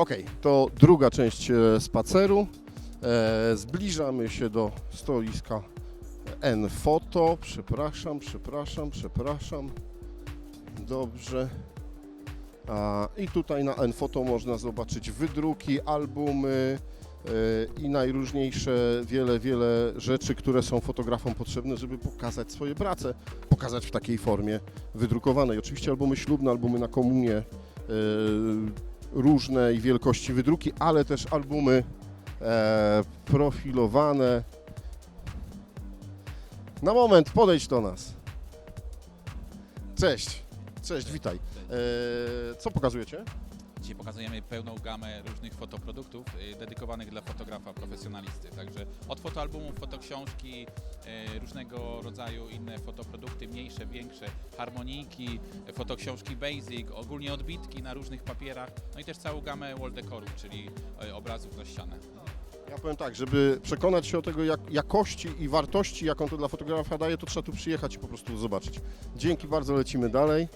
Okej, to druga część e, spaceru. E, zbliżamy się do stoiska N-Foto. Przepraszam, przepraszam, przepraszam. Dobrze. I tutaj na N-Foto można zobaczyć wydruki, albumy e, i najróżniejsze, wiele, wiele rzeczy, które są fotografom potrzebne, żeby pokazać swoje prace, pokazać w takiej formie wydrukowanej. Oczywiście albumy ślubne, albumy na komunię, e, różnej wielkości wydruki, ale też albumy e, profilowane. Na moment, podejdź do nas. Cześć, cześć, witaj. E, co pokazujecie? Dzisiaj pokazujemy pełną gamę różnych fotoproduktów y, dedykowanych dla fotografa profesjonalisty. Także od fotoalbumów, fotoksiążki, y, różnego rodzaju inne fotoprodukty, mniejsze, większe, harmonijki, y, fotoksiążki basic, ogólnie odbitki na różnych papierach, no i też całą gamę wall decoru, czyli y, obrazów na ścianę. Ja powiem tak, żeby przekonać się o tego jak, jakości i wartości, jaką to dla fotografa daje, to trzeba tu przyjechać i po prostu zobaczyć. Dzięki bardzo, lecimy dalej.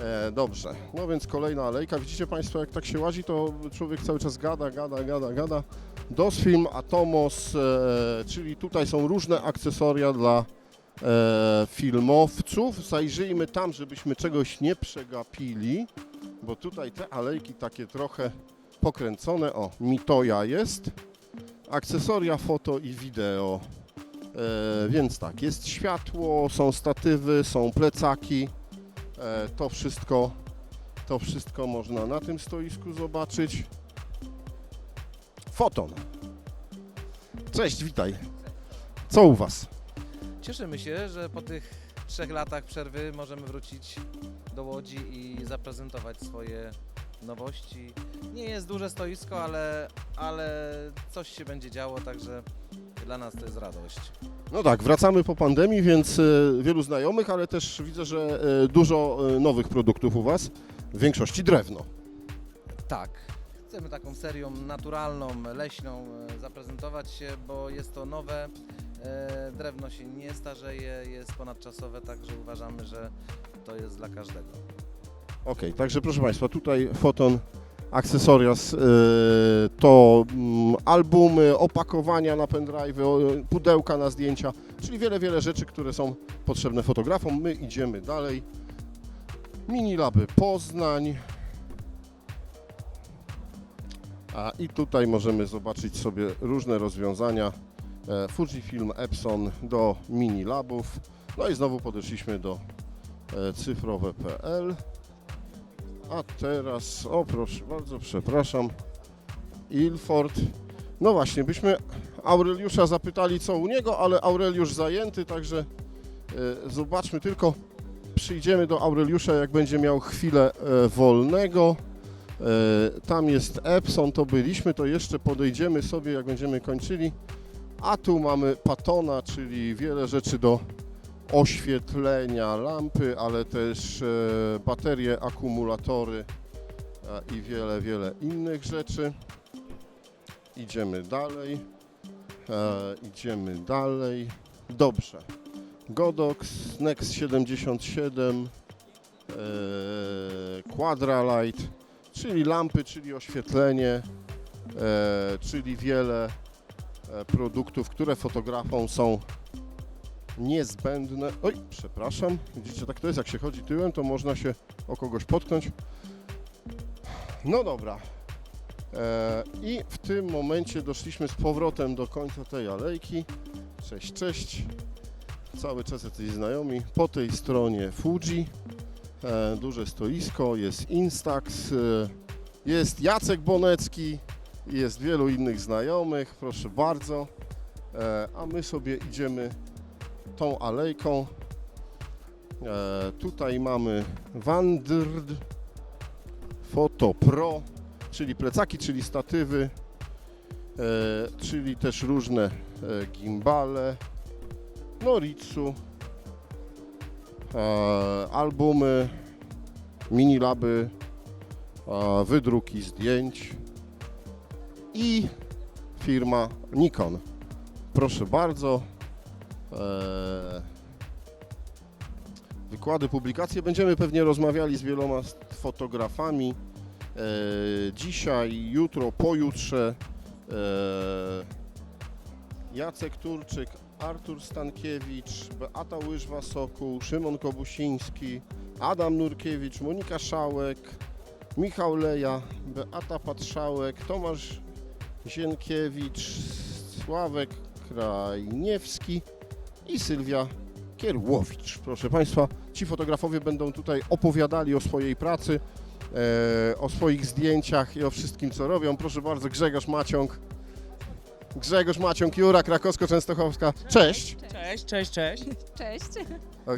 E, dobrze, no więc kolejna alejka. Widzicie Państwo, jak tak się łazi, to człowiek cały czas gada, gada, gada, gada. Dosfilm, Atomos, e, czyli tutaj są różne akcesoria dla e, filmowców. Zajrzyjmy tam, żebyśmy czegoś nie przegapili, bo tutaj te alejki takie trochę pokręcone. O, Mitoja jest. Akcesoria foto i wideo. Więc tak, jest światło, są statywy, są plecaki. E, to wszystko to wszystko można na tym stoisku zobaczyć. Foton. Cześć, witaj. Co u Was? Cieszymy się, że po tych trzech latach przerwy możemy wrócić do Łodzi i zaprezentować swoje nowości. Nie jest duże stoisko, ale, ale coś się będzie działo, także dla nas to jest radość. No tak, wracamy po pandemii, więc e, wielu znajomych, ale też widzę, że e, dużo e, nowych produktów u Was. W większości drewno. Tak. Chcemy taką serią naturalną, leśną e, zaprezentować się, bo jest to nowe. e, Drewno się nie starzeje, jest ponadczasowe, także uważamy, że to jest dla każdego. Okej, także proszę Państwa, tutaj foton, akcesorias, yy, to mm, albumy, opakowania na pendrive, pudełka na zdjęcia, czyli wiele, wiele rzeczy, które są potrzebne fotografom. My idziemy dalej. Mini Laby Poznań. A i tutaj możemy zobaczyć sobie różne rozwiązania e, Fujifilm, Epson do mini labów. No i znowu podeszliśmy do e, cyfrowe.pl. A teraz, o proszę bardzo, przepraszam, Ilford. No właśnie, byśmy Aureliusza zapytali co u niego, ale Aureliusz zajęty, także e, zobaczmy tylko, przyjdziemy do Aureliusza, jak będzie miał chwilę e, wolnego. E, tam jest Epson, to byliśmy, to jeszcze podejdziemy sobie, jak będziemy kończyli. A tu mamy Patona, czyli wiele rzeczy do oświetlenia lampy, ale też e, baterie, akumulatory i wiele, wiele innych rzeczy. Idziemy dalej. E, idziemy dalej. Dobrze. Godox, Nex 77, e, Quadralight, czyli lampy, czyli oświetlenie, czyli wiele produktów, które fotografom są niezbędne. Oj, przepraszam. Widzicie, tak to jest, jak się chodzi tyłem, to można się o kogoś potknąć. No dobra. E, I w tym momencie doszliśmy z powrotem do końca tej alejki. Cześć, cześć. Cały czas jacyś znajomi. Po tej stronie Fuji. E, duże stoisko, jest Instax, e, jest Jacek Bonecki, jest wielu innych znajomych, proszę bardzo. A my sobie idziemy tą alejką. E, tutaj mamy Wandrd Photo Pro, czyli plecaki, czyli statywy, e, czyli też różne e, gimbale, Noritsu, e, albumy, minilaby, e, wydruki zdjęć i firma Nikon. Proszę bardzo, wykłady, publikacje. Będziemy pewnie rozmawiali z wieloma fotografami dzisiaj, jutro, pojutrze e, Jacek Turczyk, Artur Stankiewicz, Beata Łyżwa-Sokół, Szymon Kobusiński, Adam Nurkiewicz, Monika Szałek, Michał Leja, Beata Patrzałek, Tomasz Zienkiewicz, Sławek Krajniewski i Sylwia Kierłowicz. Proszę Państwa, ci fotografowie będą tutaj opowiadali o swojej pracy, e, o swoich zdjęciach i o wszystkim, co robią. Proszę bardzo, Grzegorz Maciąg. Grzegorz Maciąg, Jura Krakowsko-Częstochowska. Cześć! Cześć, cześć, cześć. Cześć.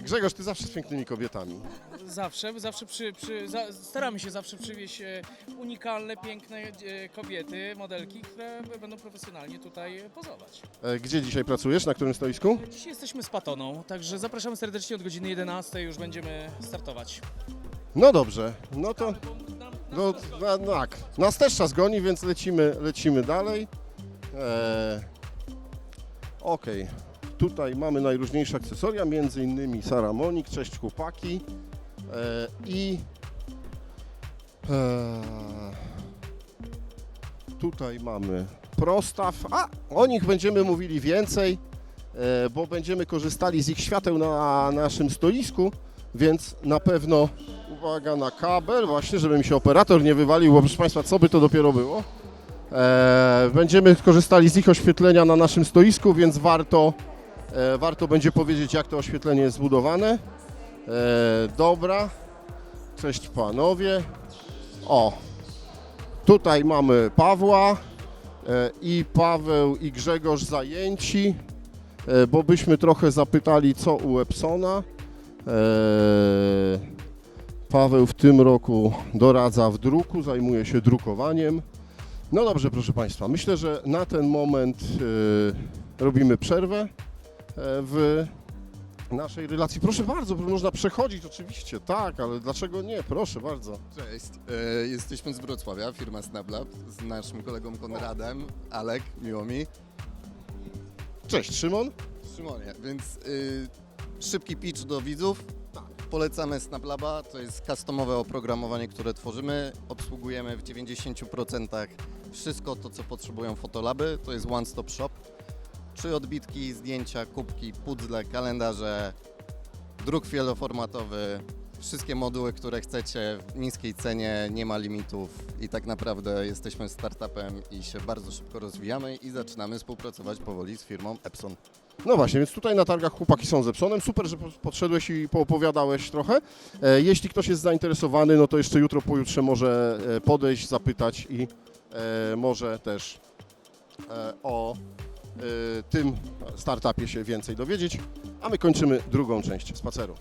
Grzegorz, ty zawsze z pięknymi kobietami. Zawsze, zawsze przy, przy, za, staramy się zawsze przywieźć e, unikalne, piękne e, kobiety, modelki, które będą profesjonalnie tutaj pozować. E, Gdzie dzisiaj pracujesz? Na którym stoisku? Dzisiaj jesteśmy z Patoną, także zapraszamy serdecznie od godziny 11 już będziemy startować. No dobrze, no to... No, na, no tak, nas też czas goni, więc lecimy, lecimy dalej. Eee, Okej, tutaj mamy najróżniejsze akcesoria, między innymi Sara Monik, cześć chłopaki. Eee, I eee, tutaj mamy prostaw, a o nich będziemy mówili więcej, e, bo będziemy korzystali z ich świateł na naszym stoisku, więc na pewno Uwaga na kabel, właśnie, żeby mi się operator nie wywalił, bo proszę Państwa, co by to dopiero było? E, będziemy korzystali z ich oświetlenia na naszym stoisku, więc warto, e, warto będzie powiedzieć, jak to oświetlenie jest zbudowane. E, dobra, cześć panowie. O, tutaj mamy Pawła i Paweł i Grzegorz zajęci, bo byśmy trochę zapytali, co u Epsona. Paweł w tym roku doradza w druku, zajmuje się drukowaniem. No dobrze, proszę Państwa, myślę, że na ten moment e, robimy przerwę e, w naszej relacji. Proszę bardzo, można przechodzić oczywiście, tak, ale dlaczego nie? Proszę bardzo. Cześć, e, jesteśmy z Wrocławia, firma SnapLab, z naszym kolegą Konradem, Alek, miło mi, Cześć, Szymon. Szymonie, więc y, szybki pitch do widzów. Polecamy SnapLaba, to jest customowe oprogramowanie, które tworzymy, obsługujemy w 90% wszystko to, co potrzebują fotolaby, to jest one-stop shop. Czy odbitki, zdjęcia, kubki, puzzle, kalendarze, druk wieloformatowy, wszystkie moduły, które chcecie w niskiej cenie, nie ma limitów i tak naprawdę jesteśmy startupem i się bardzo szybko rozwijamy i zaczynamy współpracować powoli z firmą Epson. No właśnie, więc tutaj na targach chłopaki są z Epsonem. Super, że po- podszedłeś i poopowiadałeś trochę. E, jeśli ktoś jest zainteresowany, no to jeszcze jutro, pojutrze może e, podejść, zapytać i e, może też o tym startupie się więcej dowiedzieć. A my kończymy drugą część spaceru.